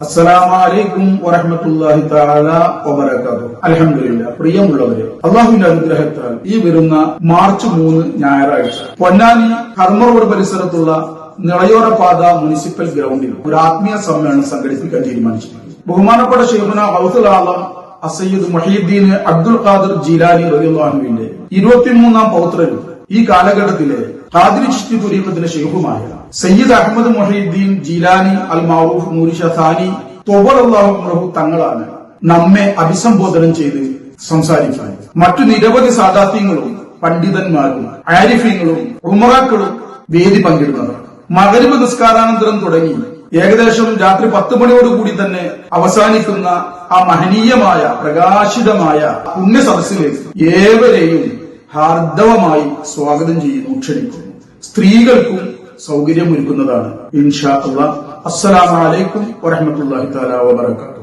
അസ്സലാമലൈക്കും വറഹമത്തല്ലാഹി തആല വബറകാതുഹു. അൽഹംദുലില്ലാ പ്രിയമുള്ളവരെ അള്ളാഹുവിന്റെ അനുഗ്രഹത്താൽ ഈ വരുന്ന മാർച്ച് മൂന്ന് ഞായറാഴ്ച പൊന്നാനി കർമ്മ റോഡ് പരിസരത്തുള്ള നിളയോറപാത മുനിസിപ്പൽ ഗ്രൗണ്ടിൽ ഒരു ആത്മീയ സമ്മേളനം സംഘടിപ്പിക്കാൻ തീരുമാനിച്ചു ബഹുമാനപ്പെട്ട ഷെയ്ഖുന ഹൗസുൽ ആലം മഹീദ്ദീൻ മൊഹീദ്ദീൻ അബ്ദുൽ ഖാദിർ ജീലാനി റളിയല്ലാഹുവിന്റെ ഇരുപത്തിമൂന്നാം പൗത്രനും ഈ കാലഘട്ടത്തിലെ ഖാദിരി ചിഷ്തി തുരീഖത്തിന്റെ ഷെയ്ഖുമായ സയ്യിദ് അഹമ്മദ് മൊഹീദ്ദീൻ ജീലാനി അൽ മാറൂഫ് നൂരിഷ ഥാനി തൊബറല്ലാഹു തങ്ങളാണ് നമ്മെ അഭിസംബോധനം ചെയ്ത് സംസാരിക്കാൻ മറ്റു നിരവധി സാദാത്യങ്ങളും പണ്ഡിതന്മാരും ആരിഫ്യങ്ങളും ഉമറാക്കളും വേദി പങ്കിടുന്നത്. മകരിമ നിസ്കാരാനന്തരം തുടങ്ങി ഏകദേശം രാത്രി പത്ത് മണിയോടുകൂടി തന്നെ അവസാനിക്കുന്ന ആ മഹനീയമായ പ്രകാശിതമായ പുണ്യ സദസ്സിലേക്ക് ഏവരെയും ഹാർദവമായി സ്വാഗതം ചെയ്യുന്നു ക്ഷണിക്കുന്നു. സ്ത്രീകൾക്കും സൗകര്യമൊരുക്കുന്നതാണ്. ഇൻഷാ അള്ളാഹ് അസ്സലാമലൈക്കും വറഹമത്തല്ലാഹി താലാ വബർക്കാത്തു